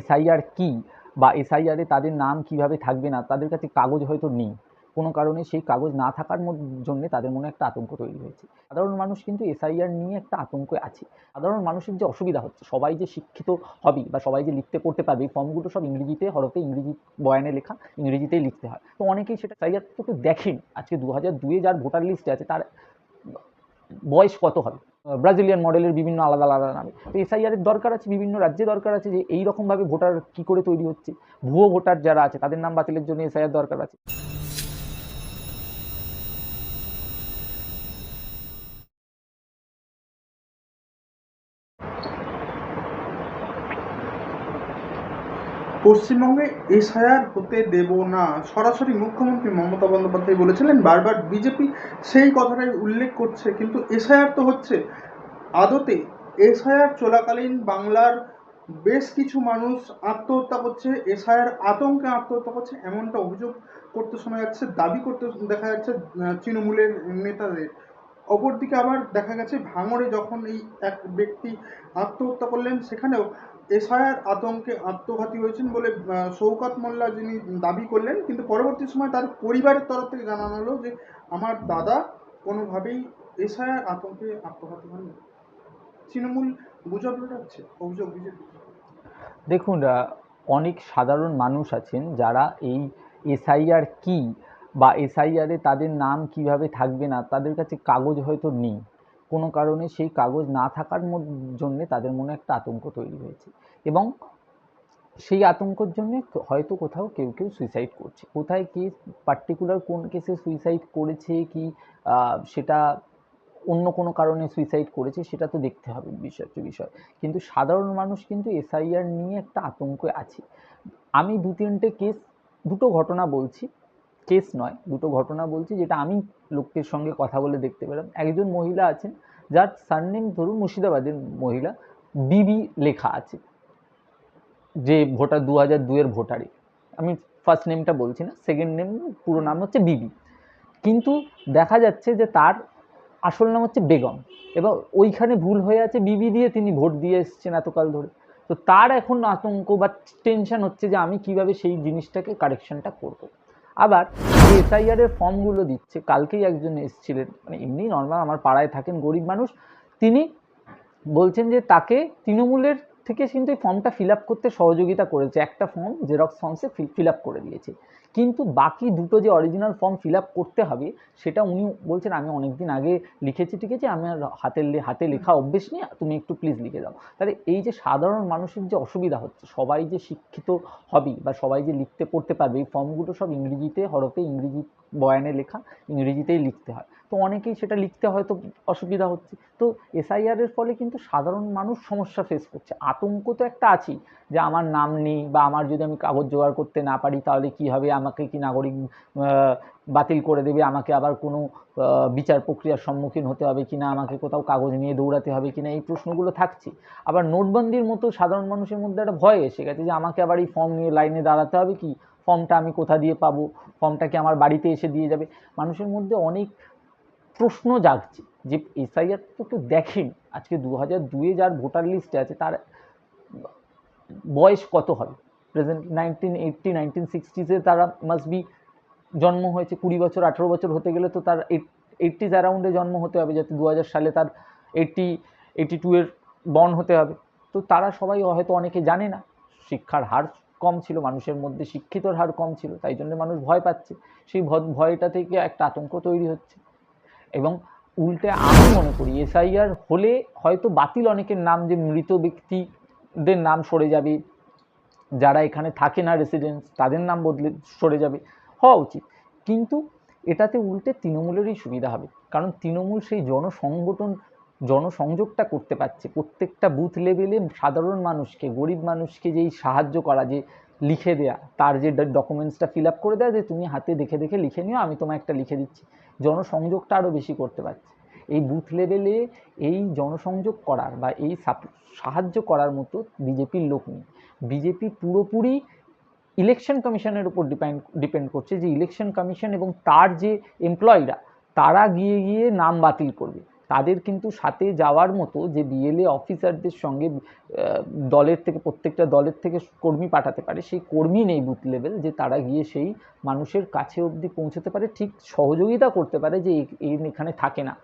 SIR কি বা এসআইআরে তাদের নাম কীভাবে থাকবে না, তাদের কাছে কাগজ হয়তো নেই। কোনো কারণে সেই কাগজ না থাকার জন্য তাদের মনে একটা আতঙ্ক তৈরি হয়েছে। সাধারণ মানুষ কিন্তু এসআইআর নিয়ে একটা আতঙ্ক আছে। সাধারণ মানুষের যে অসুবিধা হচ্ছে, সবাই যে শিক্ষিত হবে বা সবাই যে লিখতে পড়তে পারবে ফর্মগুলো সব ইংরেজিতে, হরফে ইংরেজি বয়ানে লেখা ইংরেজিতেই লিখতে হয়। তো অনেকেই সেটা এসআইআর তো দেখেন। আজকে দু হাজার দুয়ে যার ভোটার লিস্টে আছে, তার বয়স কত হবে? ব্রাজিলিয়ান মডেলের বিভিন্ন আলাদা আলাদা নামে। তো এসআইআরের দরকার আছে, বিভিন্ন রাজ্যে দরকার আছে যে এইরকমভাবে ভোটার কী করে তৈরি হচ্ছে। ভুয়ো ভোটার যারা আছে, তাদের নাম বাতিলের জন্য এসআইআর দরকার আছে। পশ্চিমবঙ্গে এসআইআর হতে দেব না। সরাসরি মুখ্যমন্ত্রী মমতা বন্দ্যোপাধ্যায় বলেছিলেন, বারবার বিজেপি সেই কথাটাই উল্লেখ করছে, কিন্তু এসআইআর তো হচ্ছে। আদতে এসআইআর চলাকালীন বাংলার বেশ কিছু মানুষ আত্মহত্যা করছে, এসআইআর আতঙ্কে আত্মহত্যা করছে, এমনটা অভিযোগ করতে শোনা যাচ্ছে, দাবি করতে দেখা যাচ্ছে তৃণমূলের নেতাদের। অপরদিকে আবার দেখা গেছে, ভাঙড়ে যখন এই এক ব্যক্তি আত্মহত্যা করলেন, সেখানেও এসআইআর আতঙ্কে আত্মঘাতী হয়েছেন বলে আহ, শওকত মোল্লা যিনি দাবি করলেন কিন্তু পরবর্তী সময় তার পরিবারের তরফ থেকে জানানো হলো যে আমার দাদা কোনোভাবেই এসআইআর আতঙ্কে আত্মঘাতী হননি। তৃণমূল গুজব রটাচ্ছে অভিযোগ বিজেপি। দেখুন অনেক সাধারণ মানুষ আছেন যারা এই এসআইআর কি বা এসআইআরে তাদের নাম কীভাবে থাকবে না তাদের কাছে কাগজ হয়তো নেই। কোনো কারণে সেই কাগজ না থাকার জন্য তাদের মনে একটা আতঙ্ক তৈরি হয়েছে। এবং সেই আতঙ্কর জন্য হয়তো কোথাও কেউ কেউ সুইসাইড করছে। কোথায় কে পার্টিকুলার কোন কেসে সুইসাইড করেছে কি সেটা অন্য কোনো কারণে সুইসাইড করেছে, সেটা তো দেখতে হবে বিষয় বিষয়। কিন্তু সাধারণ মানুষ কিন্তু এসআইআর নিয়ে একটা আতঙ্কে আছে। আমি দু তিনটে কেস দুটো ঘটনা বলছি। কেস নয়, দুটো ঘটনা বলছি যেটা আমি লোকের সঙ্গে কথা বলে দেখতে পেলাম। একজন মহিলা আছেন, যার সারনেম ধরুন মুর্শিদাবাদের মহিলা, বিবি লেখা আছে, যে ভোটার দু হাজার দুয়ের ভোটারে আমি ফার্স্ট নেমটা বলছি না সেকেন্ড নেম পুরো নাম হচ্ছে বিবি। কিন্তু দেখা যাচ্ছে যে তার আসল নাম হচ্ছে বেগম এবার ওইখানে ভুল হয়ে আছে বিবি দিয়ে তিনি ভোট দিয়ে এসছেন এতকাল ধরে। তো তার এখন আতঙ্ক বা টেনশন হচ্ছে যে আমি কীভাবে সেই জিনিসটাকে কারেকশনটা করব। আবার এসআইআর এর ফর্মগুলো দিচ্ছে। কালকেই একজন এসেছিলেন। মানে এমনি নর্মাল আমার পাড়ায় থাকেন গরিব মানুষ। তিনি বলছেন যে, তাকে তৃণমূলের থেকে কিন্তু এই ফর্মটা ফিল করতে সহযোগিতা করেছে। একটা ফর্ম জেরক্স ফর্মসে ফিল আপ করে দিয়েছে। কিন্তু বাকি দুটো যে অরিজিনাল ফর্ম ফিল আপ করতে হবে সেটা উনি বলছেন আমি অনেক দিন আগে লিখেছি ঠিক আছে? আমার হাতের হাতে লেখা অভ্যেস নেই তুমি একটু প্লিজ লিখে দাও। তাহলে এই যে সাধারণ মানুষের যে অসুবিধা হচ্ছে সবাই যে শিক্ষিত হবে বা সবাই যে লিখতে পড়তে পারবে এই ফর্মগুলো সব ইংরেজিতে হরফে ইংরেজি বয়ানে লেখা, ইংরেজিতেই লিখতে হয়। তো অনেকেই সেটা লিখতে হয়তো অসুবিধা হচ্ছে। তো এসআইআর এর ফলে কিন্তু সাধারণ মানুষ সমস্যা ফেস করছে। আতঙ্ক তো একটা আছেই যে আমার নাম নেই বা আমার যদি আমি কাগজ জোগাড় করতে না পারি তাহলে কি হবে? আমাকে কি নাগরিক বাতিল করে দেবে? আমাকে আবার কোনো বিচার প্রক্রিয়ার সম্মুখীন হতে হবে কি না? আমাকে কোথাও কাগজ নিয়ে দৌড়াতে হবে কি না? এই প্রশ্নগুলো থাকছে। আবার নোটবন্দির মতো সাধারণ মানুষের মধ্যে একটা ভয় এসে গেছে যে আমাকে আবার এই ফর্ম নিয়ে লাইনে দাঁড়াতে হবে কি? ফর্মটা আমি কোথা দিয়ে পাবো? ফর্মটা কি আমার বাড়িতে এসে দিয়ে যাবে? মানুষের মধ্যে অনেক প্রশ্ন জাগছে যে এসআইআর তো কেউ দেখেন। আজকে দু হাজার দুয়ে যার ভোটার লিস্টে আছে, তার বয়স কত হবে? প্রেজেন্ট নাইনটিন এইটটি নাইনটিন সিক্সটিসে তারা মাস্ট বি জন্ম হয়েছে, কুড়ি বছর, আঠেরো বছর হতে গেলে তো তার এইটটিজ অ্যারাউন্ডে জন্ম হতে হবে, যাতে দু হাজার সালে তার এইটটি এইটি টু এর বর্ন হতে হবে। তো তারা সবাই হয়তো অনেকে জানে না, শিক্ষার হার কম ছিল, মানুষের মধ্যে শিক্ষিতর হার কম ছিল, তাই জন্য মানুষ ভয় পাচ্ছে। সেই ভয়টা থেকে একটা আতঙ্ক তৈরি হচ্ছে। এবং উল্টে আমি মনে করি, এসআইআর হলে হয়তো বাতিল অনেকের নাম যে মৃত ব্যক্তিদের নাম সরে যাবে, যারা এখানে থাকে না রেসিডেন্স তাদের নাম বদলে, সরে যাবে, হওয়া উচিত। কিন্তু এটাতে উল্টে তৃণমূলেরই সুবিধা হবে। কারণ তৃণমূল সেই জনসংগঠন জনসংযোগটা করতে পারছে। প্রত্যেকটা বুথ লেভেলে সাধারণ মানুষকে, গরিব মানুষকে যেই সাহায্য করা, যে লিখে দেয়া, তার যে ডকুমেন্টসটা ফিল আপ করে দেয়, যে তুমি হাতে দেখে দেখে লিখে নিও, আমি তোমায় একটা লিখে দিচ্ছি। জনসংযোগটা আরও বেশি করতে পারছে। এই বুথ লেভেলে এই জনসংযোগ করার বা এই সাহায্য করার মতো বিজেপির লোক নেই। বিজেপি পুরোপুরি ইলেকশন কমিশনের উপর ডিপেন্ড ডিপেন্ড করছে যে ইলেকশন কমিশন এবং তার যে এমপ্লয়িরা তারা গিয়ে গিয়ে নাম বাতিল করবে। তাদের কিন্তু সাথে যাওয়ার মতো যে বিএলএ অফিসারদের সঙ্গে দলের থেকে, প্রত্যেকটা দলের থেকে কর্মী পাঠাতে পারে, সেই কর্মী নেই বুথ লেভেল যে তারা গিয়ে সেই মানুষের কাছে অবধি পৌঁছতে পারে। ঠিক সহযোগিতা করতে পারে যে এখানে থাকে না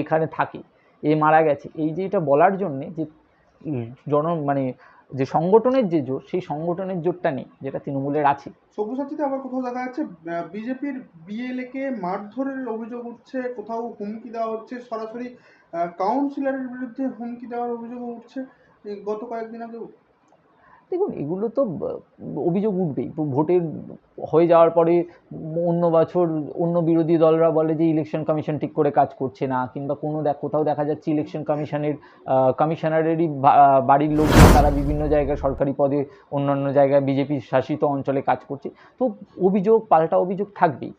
এখানে থাকে, এ মারা গেছে। এই যে এটা বলার জন্যে যে জন মানে যে সংগঠনের যে জোট, সেই সংগঠনের জোটটা নেই, যেটা তৃণমূলের আছে। সব্যসাচীতে আবার কোথাও দেখা যাচ্ছে বিজেপির বিএলএ কে মারধরের অভিযোগ উঠছে, কোথাও হুমকি দেওয়া হচ্ছে, সরাসরি কাউন্সিলরের বিরুদ্ধে হুমকি দেওয়ার অভিযোগ উঠছে। গত কয়েকদিন আগে দেখুন, এগুলো তো অভিযোগ উঠবেই। ভোটের হয়ে যাওয়ার পরে অন্য বছর অন্য বিরোধী দলরা বলে যে ইলেকশন কমিশন ঠিক করে কাজ করছে না, কিংবা কোনো দেখ, কোথাও দেখা যাচ্ছে ইলেকশন কমিশনের কমিশনারেরই বাড়ির লোক তারা বিভিন্ন জায়গায় সরকারি পদে অন্যান্য জায়গায় বিজেপি শাসিত অঞ্চলে কাজ করছে। তো অভিযোগ, পাল্টা অভিযোগ থাকবেই।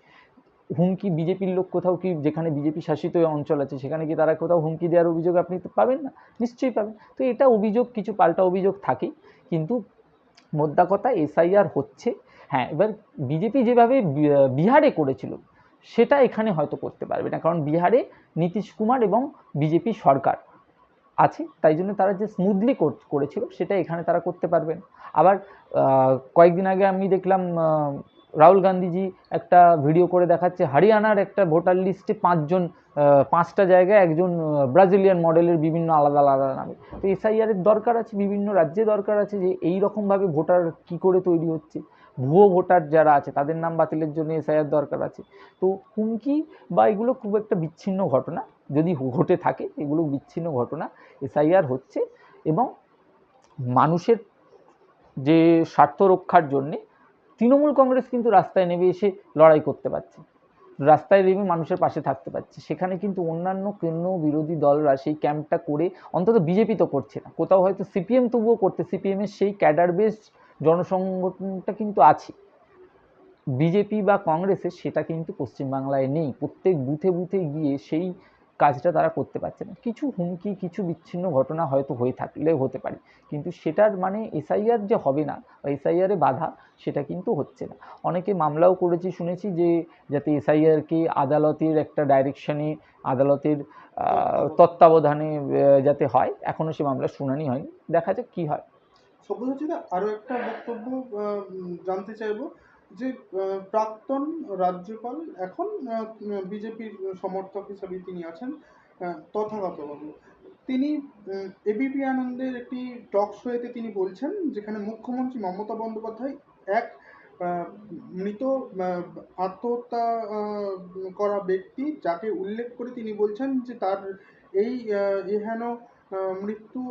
হুমকি বিজেপির লোক কোথাও কি, যেখানে বিজেপি শাসিত অঞ্চল আছে, সেখানে কি তারা কোথাও হুমকি দেওয়ার অভিযোগ আপনি পাবেন না? নিশ্চয়ই পাবেন। তো এটা অভিযোগ, কিছু পাল্টা অভিযোগ থাকেই। কিন্তু মোদ্দা কথা এসআইআর হচ্ছে। হ্যাঁ এবার বিজেপি যেভাবে বিহারে করেছিল, সেটা এখানে হয়তো করতে পারবে না, কারণ বিহারে নীতিশ কুমার এবং বিজেপি সরকার আছে, তাই জন্য তারা যে স্মুথলি করেছিল, সেটা এখানে তারা করতে পারবেন আবার কয়েকদিন আগে আমি দেখলাম রাহুল গান্ধীজি একটা ভিডিও করে দেখাচ্ছে। হরিয়ানার একটা ভোটার লিস্টে পাঁচজন পাঁচটা জায়গায় একজন ব্রাজিলিয়ান মডেলের বিভিন্ন আলাদা আলাদা নামে। তো এসআইআরের দরকার আছে, বিভিন্ন রাজ্যে দরকার আছে যে এই রকমভাবে ভোটার কি করে তৈরি হচ্ছে। ভুয়ো ভোটার যারা আছে, তাদের নাম বাতিলের জন্য এসআইআর দরকার আছে। তো হুমকি বা এগুলো খুব একটা বিচ্ছিন্ন ঘটনা, যদি ঘটে থাকে, এগুলো বিচ্ছিন্ন ঘটনা এসআইআর হচ্ছে এবং মানুষের যে স্বার্থ রক্ষার জন্যে তৃণমূল কংগ্রেস কিন্তু রাস্তায় নেমে এসে লড়াই করতে পারছে। রাস্তায় নেমে মানুষের পাশে থাকতে পারছে। সেখানে কিন্তু অন্যান্য কোনো বিরোধী দলরা সেই ক্যাম্পটা করে অন্তত বিজেপি তো করছে না। কোথাও হয়তো সিপিএম তবুও করতে সিপিএমের সেই ক্যাডার বেস জনসংগঠনটা কিন্তু আছে। বিজেপি বা কংগ্রেসের সেটা কিন্তু পশ্চিমবাংলায় নেই। প্রত্যেক বুথে বুথে গিয়ে সেই কাজটা তারা করতে পারছে না। কিছু হুমকি কিছু বিচ্ছিন্ন ঘটনা হয়তো হয়ে থাকলে হতে পারে। কিন্তু সেটার মানে এসআইআর যে হবে না বা এসআইআরে বাধা সেটা কিন্তু হচ্ছে না। অনেকে মামলাও করেছি শুনেছি যে যাতে এসআইআরকে আদালতের একটা ডাইরেকশনে আদালতের তত্ত্বাবধানে। যাতে হয়। এখনও সে মামলার শুনানি হয়নি। দেখা যাক কী হয়। সব্যসাচীতে আরও একটা বক্তব্য জানতে চাইব। যে প্রাক্তন রাজ্যপাল এখন বিজেপির সমর্থক হিসেবে তিনি আছেন তথাগতবাবু তিনি এবিপি আনন্দের একটি টক শোয়েতে তিনি বলছেন, যেখানে মুখ্যমন্ত্রী মমতা বন্দ্যোপাধ্যায় এক মৃত আত্মহত্যা করা ব্যক্তি যাকে উল্লেখ করে তিনি বলছেন যে তার এই এহেন মৃত্যু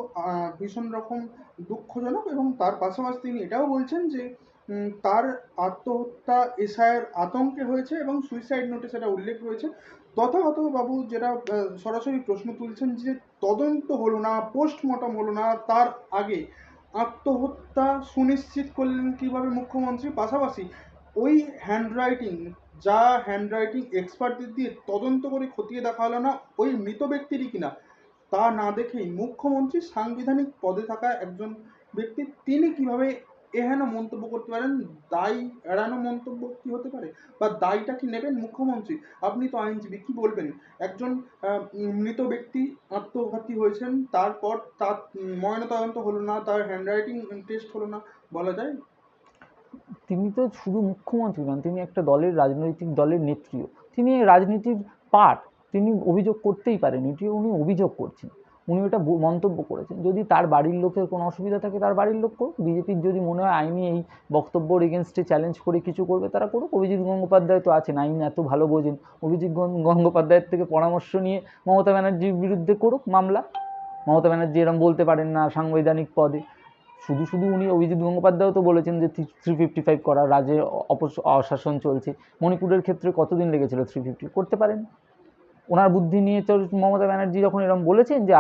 ভীষণ রকম দুঃখজনক এবং তার পাশাপাশি তিনি এটাও বলছেন যে তার আত্মহত্যা এসআইয়ের আতঙ্কে হয়েছে এবং সুইসাইড নোটে সেটা উল্লেখ রয়েছে। তথাগত বাবু যেটা সরাসরি প্রশ্ন তুলছেন যে তদন্ত হলো না, পোস্টমর্টম হলো না, তার আগে আত্মহত্যা সুনিশ্চিত করলেন কীভাবে মুখ্যমন্ত্রী? পাশাপাশি ওই হ্যান্ডরাইটিং যা হ্যান্ডরাইটিং এক্সপার্টদের দিয়ে তদন্ত করে খতিয়ে দেখা হলো না, ওই মৃত ব্যক্তিরই কিনা, তা না দেখেই মুখ্যমন্ত্রী সাংবিধানিক পদে থাকা একজন ব্যক্তি, তিনি কীভাবে এহেন মন্তব্য করতে পারেন, দায় এড়ানো মন্তব্য কি হতে পারে? বা দায়টা কি নেবেন মুখ্যমন্ত্রী? আপনি তো আইনজীবী, কি বলবেন? একজন মৃত ব্যক্তি আত্মঘাতী হয়েছেন, তারপর তার ময়নাতদন্ত হলো না, তার হ্যান্ডরাইটিং টেস্ট হলো না, বলা যায়? তিনি তো শুধু মুখ্যমন্ত্রী নন, তিনি একটা দলের রাজনৈতিক দলের নেত্রীও। তিনি রাজনীতির পার্ট, তিনি অভিযোগ করতেই পারেন এটি উনি অভিযোগ করছেন। উনি ওটা মন্তব্য করেছেন। যদি তার বাড়ির লোকের কোনো অসুবিধা থাকে, তার বাড়ির লোক করুক। বিজেপির যদি মনে হয় আইনি এই বক্তব্যর এগেনস্টে চ্যালেঞ্জ করে কিছু করবে, তারা করুক। অভিজিৎ গঙ্গোপাধ্যায় তো আছেন, আইন এত ভালো বোঝেন। অভিজিৎ গঙ্গোপাধ্যায়ের থেকে পরামর্শ নিয়ে মমতা ব্যানার্জির বিরুদ্ধে করুক মামলা। মমতা ব্যানার্জি এরম বলতে পারেন না সাংবিধানিক পদে। শুধু শুধু উনি, অভিজিৎ গঙ্গোপাধ্যায়ও তো বলেছেন যে থ্রি ফিফটি ফাইভ করা রাজ্যে অপস- অশাসন চলছে। মণিপুরের ক্ষেত্রে কতদিন লেগেছিল থ্রি ফিফটি? করতে পারেন। ওনার বুদ্ধি নিয়ে তো মমতা ব্যানার্জি যখন এরকম বলেছেন যে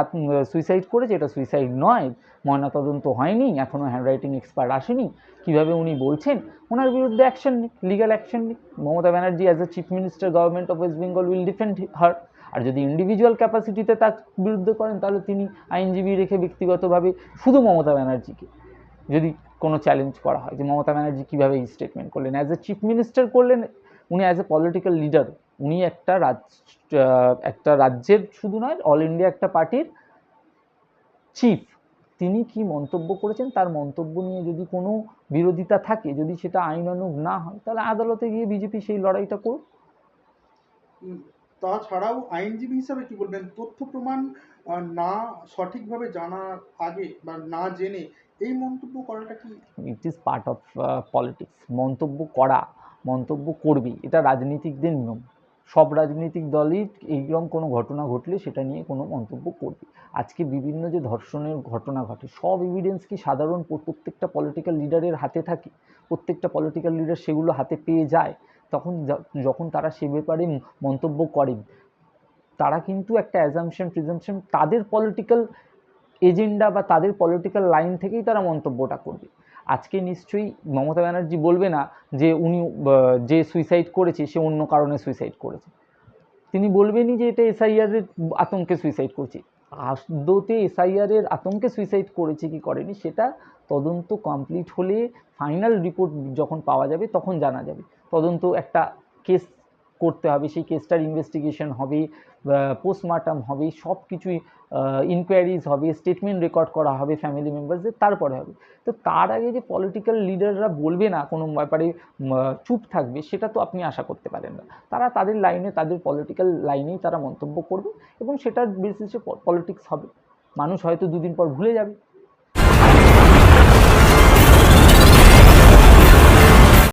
সুইসাইড করেছে, এটা সুইসাইড নয় ময়নাতদন্ত হয়নি এখনও হ্যান্ডরাইটিং এক্সপার্ট আসেনি, কীভাবে উনি বলছেন? ওনার বিরুদ্ধে অ্যাকশন নিক লিগাল অ্যাকশন নিক। Mamata Banerjee as a chief minister government of West Bengal will defend her আর যদি ইন্ডিভিজুয়াল ক্যাপাসিটিতে তার বিরুদ্ধে করেন, তাহলে তিনি আইনজীবী রেখে ব্যক্তিগতভাবে শুধু মমতা ব্যানার্জিকে। যদি কোনো চ্যালেঞ্জ করা হয়, যে মমতা ব্যানার্জি কীভাবে এই স্টেটমেন্ট করলেন? অ্যাজ এ চিফ মিনিস্টার করলেন উনি অ্যাজ এ পলিটিক্যাল লিডার উনি একটা রাজ একটা রাজ্যের শুধু নয় অল ইন্ডিয়া একটা পার্টির চিফ তিনি কি মন্তব্য করেছেন? তার মন্তব্য নিয়ে যদি কোনো বিরোধিতা থাকে যদি সেটা আইনানুগ না হয় তাহলে আদালতে গিয়ে বিজেপি সেই লড়াইটা করুক। তাছাড়াও আইনজীবী হিসাবে কি বলবেন? তথ্য প্রমাণ না সঠিকভাবে জানার আগে বা না জেনে এই মন্তব্য করাটা কি? It is part of politics মন্তব্য করা মন্তব্য করবে, এটা রাজনীতিকদের নিয়ম। সব রাজনৈতিক দলই এইরকম কোনো ঘটনা ঘটলে সেটা নিয়ে কোনো মন্তব্য করবে। আজকে বিভিন্ন যে ধর্ষণের ঘটনা ঘটে, সব এভিডেন্স কি সাধারণ প্রত্যেকটা পলিটিক্যাল লিডারের হাতে থাকে? প্রত্যেকটা পলিটিক্যাল লিডার সেগুলো হাতে পেয়ে যায়। তখন যখন তারা সে ব্যাপারে মন্তব্য করেন তারা কিন্তু একটা অ্যাজামশন প্রিজামশন তাদের পলিটিক্যাল এজেন্ডা বা তাদের পলিটিক্যাল লাইন থেকেই তারা মন্তব্যটা করবে। আজকে নিশ্চয়ই মমতা ব্যানার্জি বলবে না যে উনি যে সুইসাইড করেছে, সে অন্য কারণে সুইসাইড করেছে। তিনি বলবেনই যে এটা এসআইআরের আতঙ্কে সুইসাইড করছে। আদৌতে এসআইআরের আতঙ্কে সুইসাইড করেছে কি করেনি, সেটা তদন্ত কমপ্লিট হলে ফাইনাল রিপোর্ট যখন পাওয়া যাবে, তখন জানা যাবে। তদন্ত একটা কেস করতে হবে, সেই কেসটার ইনভেস্টিগেশন হবে পোস্টমার্টাম হবে সব কিছুই ইনকোয়ারিজ হবে স্টেটমেন্ট রেকর্ড করা হবে ফ্যামিলি মেম্বারসদের তারপরে হবে। তো তার আগে যে পলিটিক্যাল লিডাররা বলবে না কোনো ব্যাপারে চুপ থাকবে, সেটা তো আপনি আশা করতে পারেন না। তারা তাদের লাইনে তাদের পলিটিক্যাল লাইনেই তারা মন্তব্য করবে এবং সেটার বেসিসে পলিটিক্স হবে। মানুষ হয়তো দুদিন পর ভুলে যাবে।